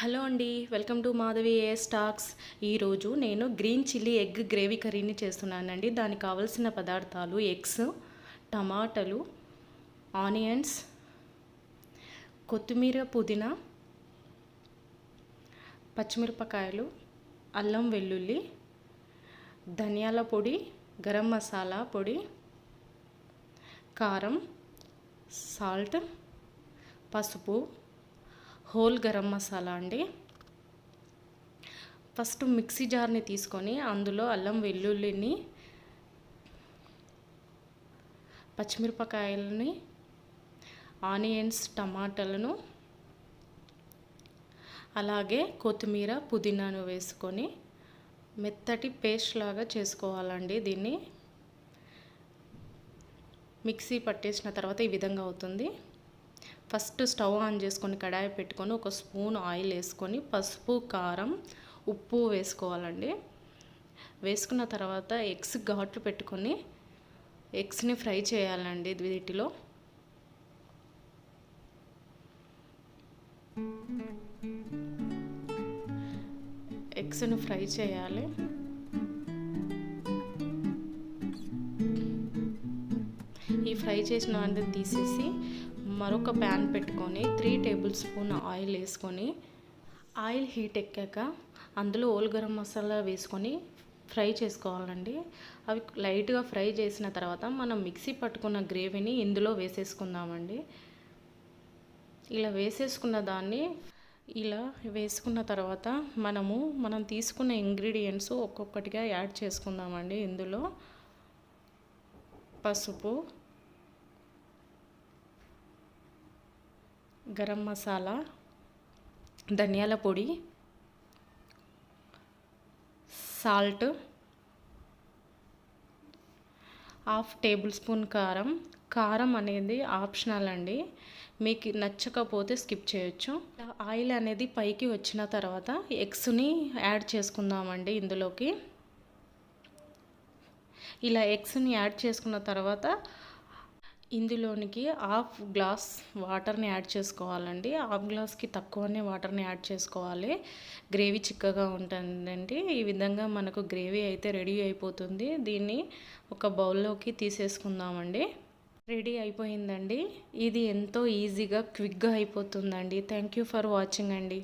Hello అండి welcome to Madhavi A stocks. ఈరోజు నేను గ్రీన్ చిల్లీ ఎగ్ గ్రేవీ కర్రీని చేస్తున్నానండి. దానికి కావలసిన పదార్థాలు ఎగ్స్ టమాటాలు ఆనియన్స్ కొత్తిమీర పుదీనా పచ్చిమిరపకాయలు అల్లం వెల్లుల్లి ధనియాల పొడి గరం మసాలా పొడి కారం సాల్ట్ పసుపు హోల్ గరం మసాలా అండి. ఫస్ట్ మిక్సీ జార్ని తీసుకొని అందులో అల్లం వెల్లుల్లిని పచ్చిమిరపకాయలని ఆనియన్స్ టమాటాలను అలాగే కొత్తిమీర పుదీనాను వేసుకొని మెత్తటి పేస్ట్ లాగా చేసుకోవాలండి దీన్ని. మిక్సీ పట్టేసిన తర్వాత ఈ విధంగా అవుతుంది. ఫస్ట్ స్టవ్ ఆన్ చేసుకొని కడాయి పెట్టుకొని ఒక స్పూన్ ఆయిల్ వేసుకొని పసుపు కారం ఉప్పు వేసుకోవాలండి. వేసుకున్న తర్వాత ఎగ్స్ ఘాట్లు పెట్టుకొని ఎగ్స్ని ఫ్రై చేయాలండి వీటిలో. ఎగ్స్ని ఫ్రై చేయాలి. ఈ ఫ్రై చేసిన అంటే తీసేసి మరొక ప్యాన్ పెట్టుకొని త్రీ టేబుల్ స్పూన్ ఆయిల్ వేసుకొని ఆయిల్ హీట్ ఎక్కాక అందులో ఓల్ గరం మసాలా వేసుకొని ఫ్రై చేసుకోవాలండి. అవి లైట్గా ఫ్రై చేసిన తర్వాత మనం మిక్సీ పట్టుకున్న గ్రేవీని ఇందులో వేసేసుకుందామండి. ఇలా వేసేసుకున్న దాన్ని ఇలా వేసుకున్న తర్వాత మనము మనం తీసుకున్న ఇంగ్రీడియంట్స్ ఒక్కొక్కటిగా యాడ్ చేసుకుందామండి ఇందులో. పసుపు గరం మసాలా ధనియాల పొడి సాల్ట్ హాఫ్ టేబుల్ స్పూన్ కారం. కారం అనేది ఆప్షనల్ అండి. మీకు నచ్చకపోతే స్కిప్ చేయొచ్చు. ఆయిల్ అనేది పైకి వచ్చిన తర్వాత ఎగ్స్ని యాడ్ చేసుకుందామండి ఇందులోకి. ఇలా ఎగ్స్ని యాడ్ చేసుకున్న తర్వాత ఇందులోనికి హాఫ్ గ్లాస్ వాటర్ని యాడ్ చేసుకోవాలండి. హాఫ్ గ్లాస్కి తక్కువనే వాటర్ని యాడ్ చేసుకోవాలి. గ్రేవీ చిక్కగా ఉంటుందండి. ఈ విధంగా మనకు గ్రేవీ అయితే రెడీ అయిపోతుంది. దీన్ని ఒక బౌల్లోకి తీసేసుకుందామండి. రెడీ అయిపోయిందండి. ఇది ఎంతో ఈజీగా క్విక్గా అయిపోతుందండి. థ్యాంక్ యూ ఫర్ వాచింగ్ అండి.